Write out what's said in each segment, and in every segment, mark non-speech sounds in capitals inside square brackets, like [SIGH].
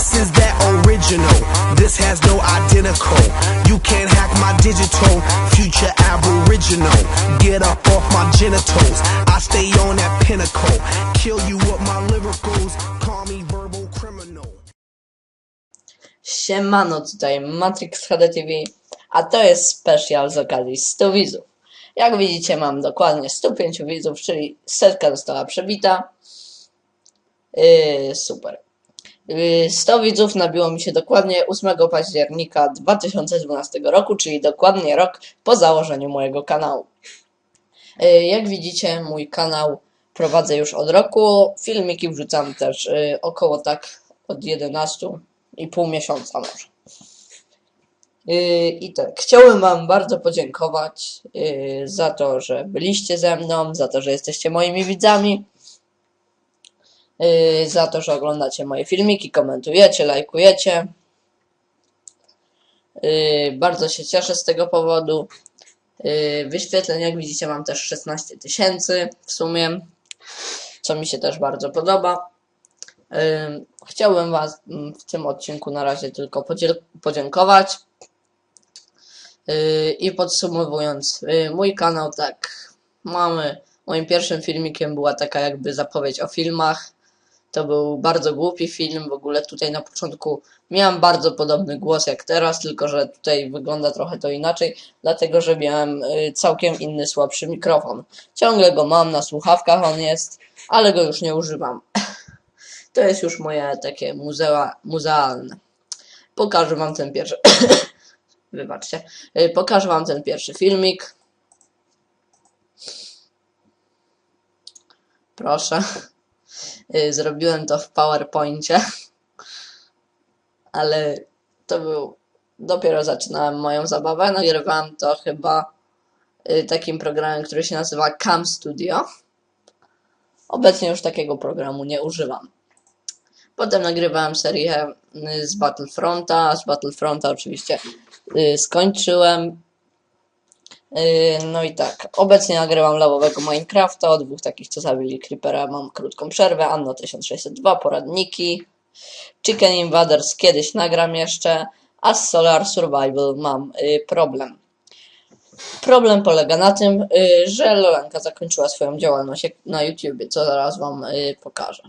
This is that original. This has no identical. You can't hack my digital. Future aboriginal. Get up off my genitals. I stay on that pinnacle. Kill you with my lyricals. Call me verbal criminal. Siemano, tutaj Matrix HD TV, a to jest specjal z okazji 100 widzów. Jak widzicie mam dokładnie 105 widzów, czyli setka została przebita. Yy, super. Yy, 100 widzów nabiło mi się dokładnie 8 października 2012 roku, czyli dokładnie rok po założeniu mojego kanału. Yy, Jak widzicie, mój kanał prowadzę już od roku. Filmiki wrzucam też yy, około tak od 11 i pół miesiąca może. Yy, I tak, chciałem Wam bardzo podziękować za to, że byliście ze mną, za to, że jesteście moimi widzami, za to, że oglądacie moje filmiki, komentujecie, lajkujecie. Yy, bardzo się cieszę z tego powodu. Yy, wyświetleń, jak widzicie, mam też 16 tysięcy w sumie, co mi się też bardzo podoba. Ym, Chciałbym Was w tym odcinku na razie tylko podziękować. I podsumowując, mój kanał tak, mamy, moim pierwszym filmikiem była taka jakby zapowiedź o filmach. To był bardzo głupi film, w ogóle tutaj na początku miałem bardzo podobny głos jak teraz, tylko że tutaj wygląda trochę to inaczej, dlatego że miałem yy, całkiem inny, słabszy mikrofon. Ciągle go mam, na słuchawkach on jest, ale go już nie używam. [LAUGHS] To jest już moje takie muzea, muzealne. Pokażę wam ten pierwszy. [COUGHS] Wybaczcie. Y, Pokażę wam ten pierwszy filmik. Proszę. Y, Zrobiłem to w PowerPoincie. Ale to był. Dopiero zaczynałem moją zabawę. Nagrywałem to chyba y, takim programem, który się nazywa Cam Studio. Obecnie już takiego programu nie używam. Potem nagrywałem serię y, z Battlefronta. Z Battlefronta oczywiście skończyłem. Y, No i tak, obecnie nagrywam lawowego Minecrafta. O dwóch takich, co zabili Creepera, mam krótką przerwę. Anno 1602, poradniki. Chicken Invaders kiedyś nagram jeszcze. A z Solar Survival mam y, problem. Problem polega na tym, y, że Lolanka zakończyła swoją działalność na YouTubie, co zaraz wam pokażę.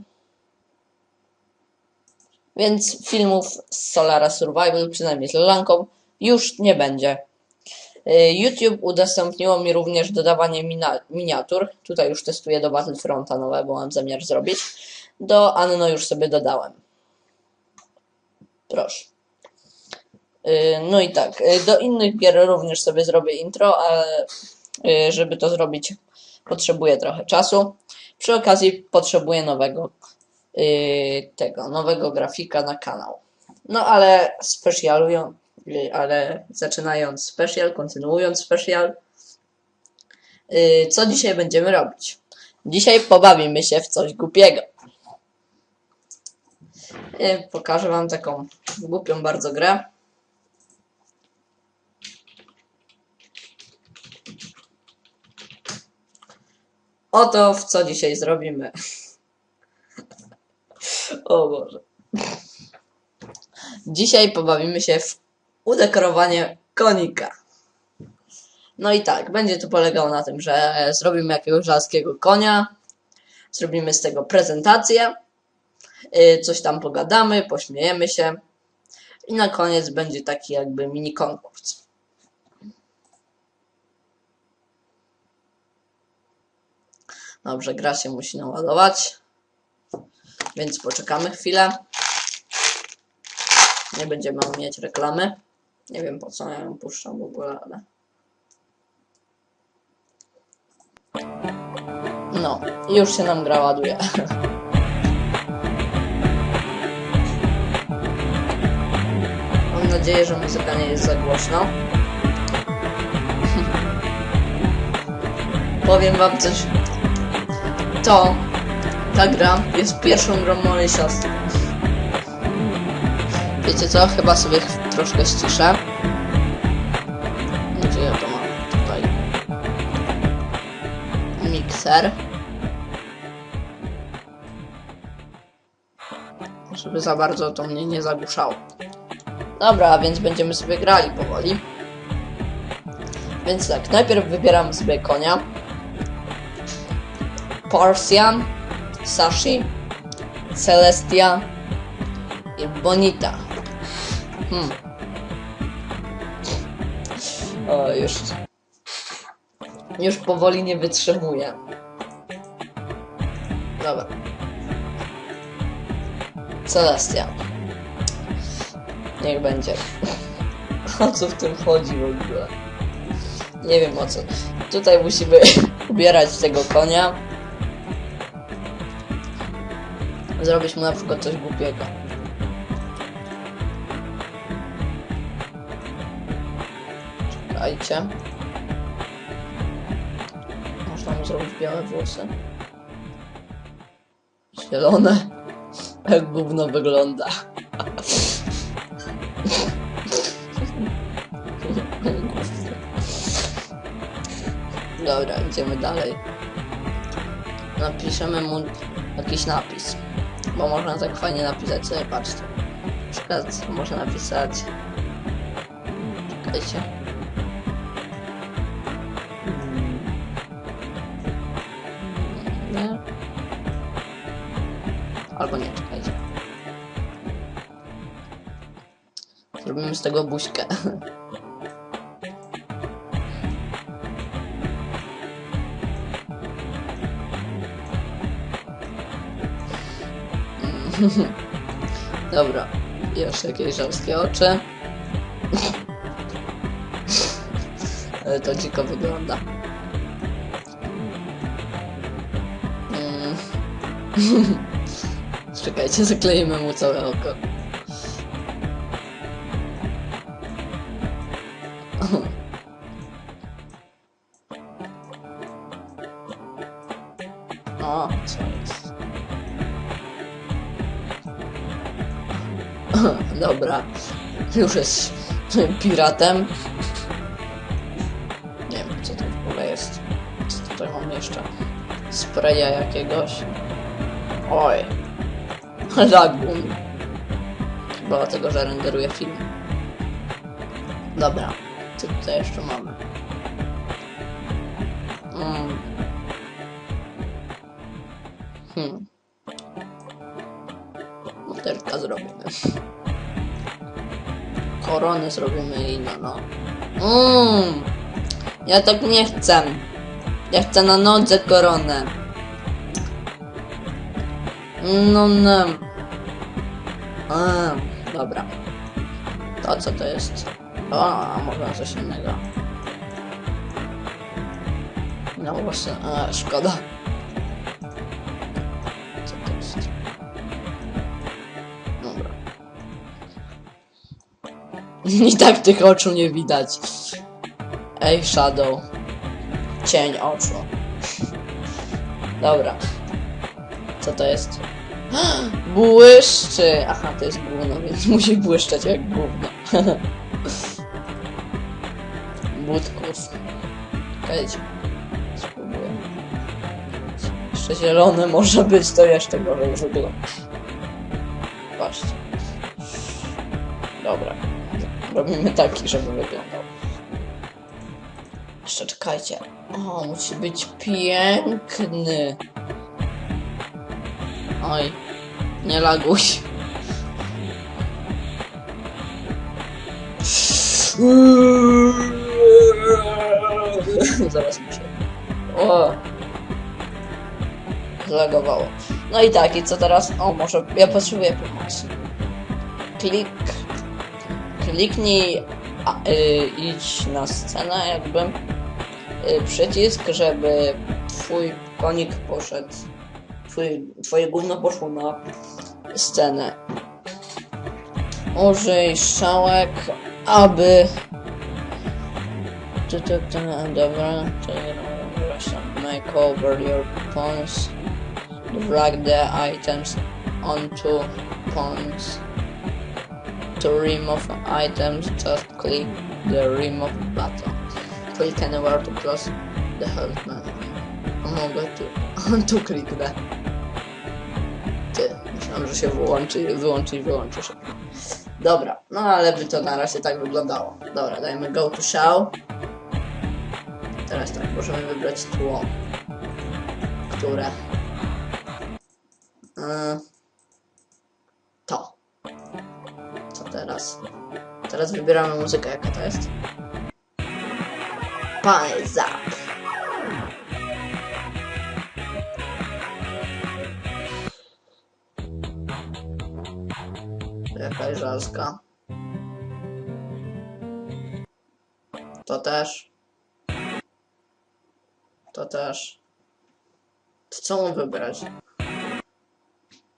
Więc filmów z Solara Survival, przynajmniej z Lolanką, już nie będzie. Y, YouTube udostępniło mi również dodawanie miniatur. Tutaj już testuję do Battlefronta nowego, mam zamiar zrobić. Do Anno już sobie dodałem. Proszę. Y, No i tak, y, do innych gier również sobie zrobię intro, ale żeby to zrobić potrzebuję trochę czasu. Przy okazji potrzebuję nowego tego, nowego grafika na kanał. No ale specjalują, ale zaczynając special, kontynuując special, y, co dzisiaj będziemy robić? Dzisiaj pobawimy się w coś głupiego. Y, Pokażę wam taką głupią bardzo grę. Oto w co dzisiaj zrobimy. [LAUGHS] O Boże. Dzisiaj pobawimy się w udekorowanie konika. No i tak, będzie to polegało na tym, że zrobimy jakiegoś żelazkiego konia, zrobimy z tego prezentację, yy, coś tam pogadamy, pośmiejemy się i na koniec będzie taki jakby mini konkurs. Dobrze, gra się musi naładować. Więc poczekamy chwilę. Nie będziemy mieć reklamy. Nie wiem po co ja ją puszczam w ogóle, ale. No, już się nam gra ładuje. [LAUGHS] Mam nadzieję, że muzyka nie jest za głośno. [LAUGHS] Powiem wam coś. To ta gra jest pierwszą grą mojej siostry. Wiecie co? Chyba sobie troszkę ściszę. Gdzie ja to mam? Tutaj. Mikser. żeby za bardzo to mnie nie zagłuszało. Dobra, więc będziemy sobie grali powoli. Więc tak, najpierw wybieramy sobie konia. Parsian, Sashi, Celestia i Bonita. Hmm. O, już. Już powoli nie wytrzymuję. Dobra. Celestia. Niech będzie. O co w tym chodzi w ogóle? Nie wiem o co. Tutaj musimy [LAUGHS] ubierać tego konia. Zrobić mu na przykład coś głupiego. Czekajcie. Można mu zrobić białe włosy. Zielone. Jak gówno wygląda. Dobra, idziemy dalej. Napiszemy mu jakiś napis. Bo można tak fajnie napisać sobie, patrzcie. Na przykład można napisać... Czekajcie. Nie? Albo nie, czekajcie. Zrobimy z tego buźkę. [LAUGHS] Dobra, jeszcze jakieś żalskie oczy. [LAUGHS] To dziko wygląda. [LAUGHS] Czekajcie, zakleimy mu całe oko. O, co jest? Dobra, już jest piratem. Nie wiem, co to w ogóle jest. Co tutaj mam jeszcze? Spraya jakiegoś. Oj. [LAUGHS] Lagun. Chyba dlatego, że renderuje film. Dobra, co tutaj jeszcze mamy? Mm. Hmm. Modelka zrobimy. [LAUGHS] Korony zrobimy i no no. Mm. Ja tak nie chcę. Ja chcę na nodze koronę. No no. A, dobra. To co to jest? O, może coś innego. No właśnie, a, szkoda. Co to jest? Dobra. [LAUGHS] I tak tych oczu nie widać. Ej, Shadow. Cień oczu. [LAUGHS] Dobra. Co to jest? Błyszczy! Aha, to jest gówno, więc musi błyszczeć jak gówno. [LAUGHS] Budków. Czekajcie. Spróbuję. Jeszcze zielone może być, to jeszcze gorzej wygląda. Patrzcie. Dobra. Robimy taki, żeby wyglądał. Jeszcze czekajcie. O, musi być piękny. Oj, nie laguj. Zaraz muszę. O! Zlagowało. No i tak, i co teraz? O, może ja potrzebuję pomocy. Klik. Kliknij, a, y, idź na scenę, jakby. Y, przycisk, żeby twój konik poszedł. Twój, twoje gówno poszło na scenę. Użyj strzałek, aby... Tu, tu, tu, dobra, to make over your pawns. Drag the items onto pawns. To remove items, just click the remove button. Click anywhere to close the health menu. Mogę tu, [LAUGHS] tu kliknę. Ty, Myślałem, że się wyłączy, wyłączy i wyłączy się. Dobra, no ale by to na razie tak wyglądało. Dobra, dajmy go to show. Teraz tak, możemy wybrać tło. Które? Yy, to. Co teraz? Teraz wybieramy muzykę, jaka to jest. Pan jest za. Jakaś żalska. To też. To też. To co mam wybrać?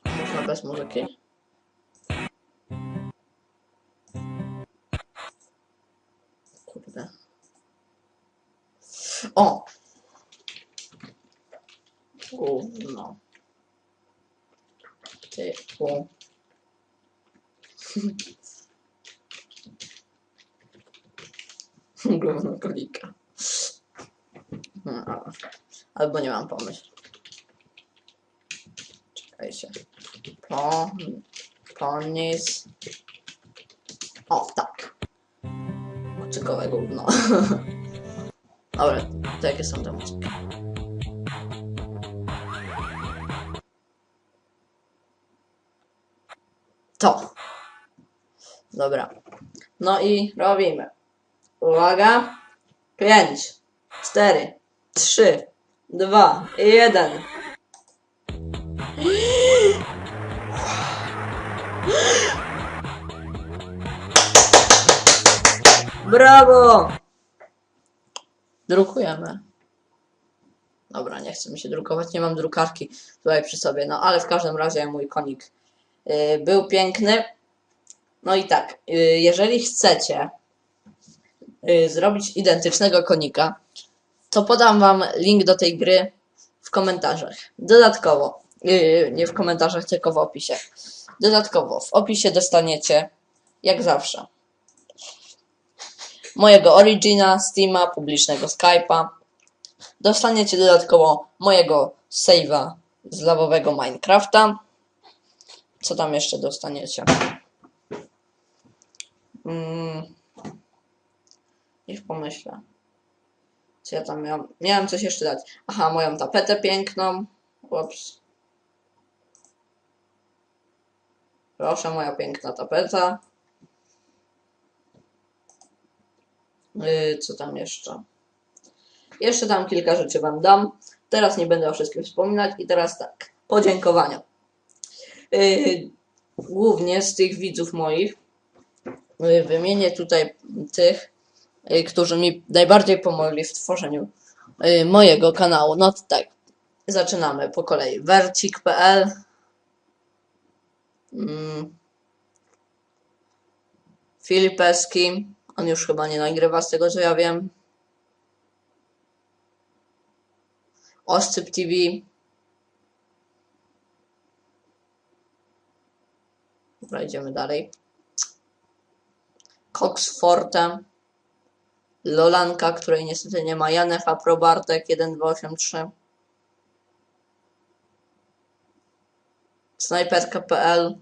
Można bez muzyki? Albo nie mam pomysłu. Czekajcie. Po... Ponis... O, tak. Kucykowe gówno. [LAUGHS] Dobra, to jakie są te muzyki? To. Dobra. No i robimy. Uwaga. 5, 4, 3, 2, 1. Brawo! Drukujemy. Dobra, nie chcę mi się drukować, nie mam drukarki tutaj przy sobie, no ale w każdym razie mój konik y, był piękny. No i tak, y, jeżeli chcecie y, zrobić identycznego konika, to podam wam link do tej gry w komentarzach. Dodatkowo, y, nie w komentarzach, tylko w opisie. Dodatkowo w opisie dostaniecie, jak zawsze, mojego Origina, Steama, publicznego Skype'a. Dostaniecie dodatkowo mojego save'a z lawowego Minecrafta. Co tam jeszcze dostaniecie? Mm. Niech pomyślę. Co ja tam miałam? Miałem coś jeszcze dać. Aha, moją tapetę piękną. Ups. Proszę, moja piękna tapeta. Yy, co tam jeszcze? Jeszcze tam kilka rzeczy Wam dam. Teraz nie będę o wszystkim wspominać. I teraz tak. Podziękowania. Yy, głównie z tych widzów moich yy, wymienię tutaj tych, którzy mi najbardziej pomogli w tworzeniu yy, mojego kanału. No to tak. Zaczynamy po kolei. Vercik.pl mm. Filipeski. On już chyba nie nagrywa z tego co ja wiem. Oscyp TV. Dobra, idziemy dalej. Cox Forte. Lolanka, której niestety nie ma. Janef Aprobartek 1283. Snajperka.pl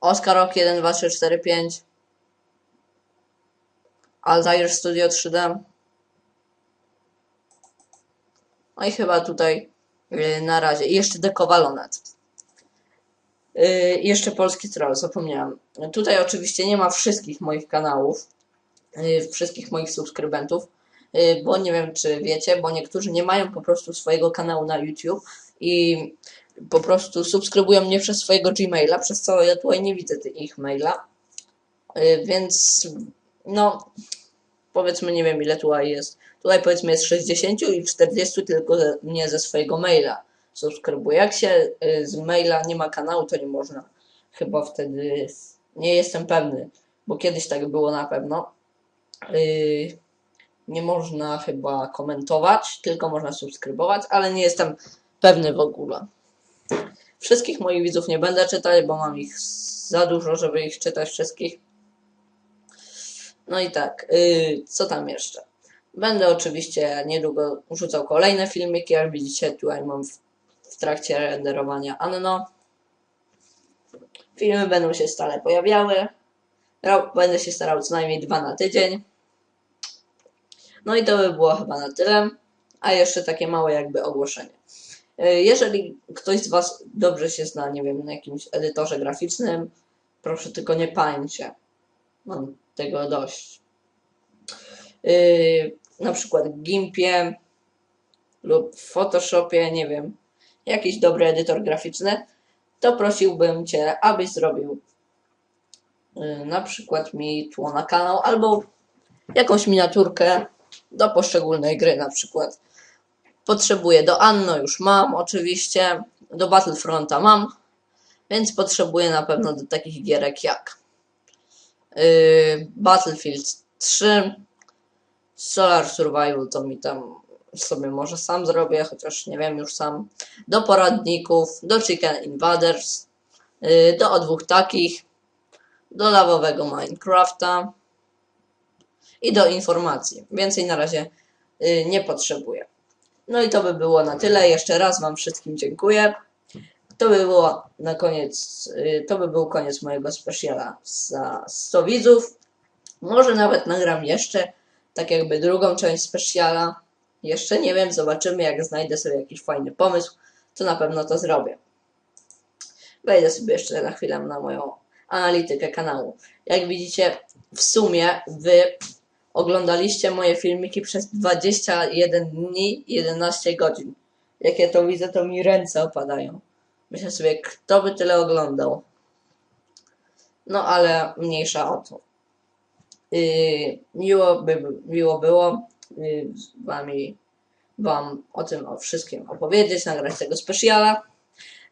Oscarok 12345 Altair Studio 3D No i chyba tutaj yy, na razie. I jeszcze Dekowalonet. Yy, jeszcze Polski Troll, zapomniałam. Tutaj oczywiście nie ma wszystkich moich kanałów, yy, wszystkich moich subskrybentów, yy, bo nie wiem czy wiecie, bo niektórzy nie mają po prostu swojego kanału na YouTube i po prostu subskrybują mnie przez swojego Gmaila, przez co ja tutaj nie widzę ich maila. Więc no powiedzmy nie wiem ile tutaj jest. Tutaj powiedzmy jest 60 i 40 tylko mnie ze swojego maila subskrybuje. Jak się y, z maila nie ma kanału, to nie można chyba wtedy, nie jestem pewny, bo kiedyś tak było na pewno. Y, nie można chyba komentować, tylko można subskrybować, ale nie jestem pewny w ogóle. Wszystkich moich widzów nie będę czytać, bo mam ich za dużo, żeby ich czytać wszystkich. No i tak, yy, co tam jeszcze? Będę oczywiście niedługo rzucał kolejne filmiki, jak widzicie tutaj mam w trakcie renderowania Anno. Filmy będą się stale pojawiały. Będę się starał co najmniej dwa na tydzień. No i to by było chyba na tyle. A jeszcze takie małe jakby ogłoszenie. Y, Jeżeli ktoś z Was dobrze się zna, nie wiem, na jakimś edytorze graficznym, proszę tylko nie pańcie. Mam tego dość. Yy, na przykład Gimpie lub w Photoshopie, nie wiem, jakiś dobry edytor graficzny, to prosiłbym Cię, abyś zrobił yy, na przykład mi tło na kanał albo jakąś miniaturkę do poszczególnej gry na przykład. Potrzebuję do Anno już mam oczywiście, do Battlefronta mam, więc potrzebuję na pewno do takich gierek jak yy, Battlefield 3, Solar Survival to mi tam sobie może sam zrobię, chociaż nie wiem już sam. Do poradników, do Chicken Invaders, yy, do o dwóch takich, do lawowego Minecrafta i do informacji. Więcej na razie yy, nie potrzebuję. No i to by było na tyle. Jeszcze raz Wam wszystkim dziękuję. To by było na koniec, yy, to by był koniec mojego specjala za 100 widzów. Może nawet nagram jeszcze tak jakby drugą część specjala. Jeszcze nie wiem, zobaczymy jak znajdę sobie jakiś fajny pomysł, to na pewno to zrobię. Wejdę sobie jeszcze na chwilę na moją analitykę kanału. Jak widzicie, w sumie wy oglądaliście moje filmiki przez 21 dni, 11 godzin. Jak ja to widzę, to mi ręce opadają. Myślę sobie, kto by tyle oglądał. No ale mniejsza o to. Yy, miło, by, miło było wami wam o tym o wszystkim opowiedzieć, nagrać tego specjala.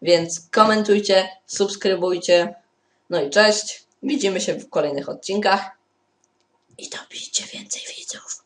Więc komentujcie, subskrybujcie. No i cześć. Widzimy się w kolejnych odcinkach. I dobijcie więcej widzów.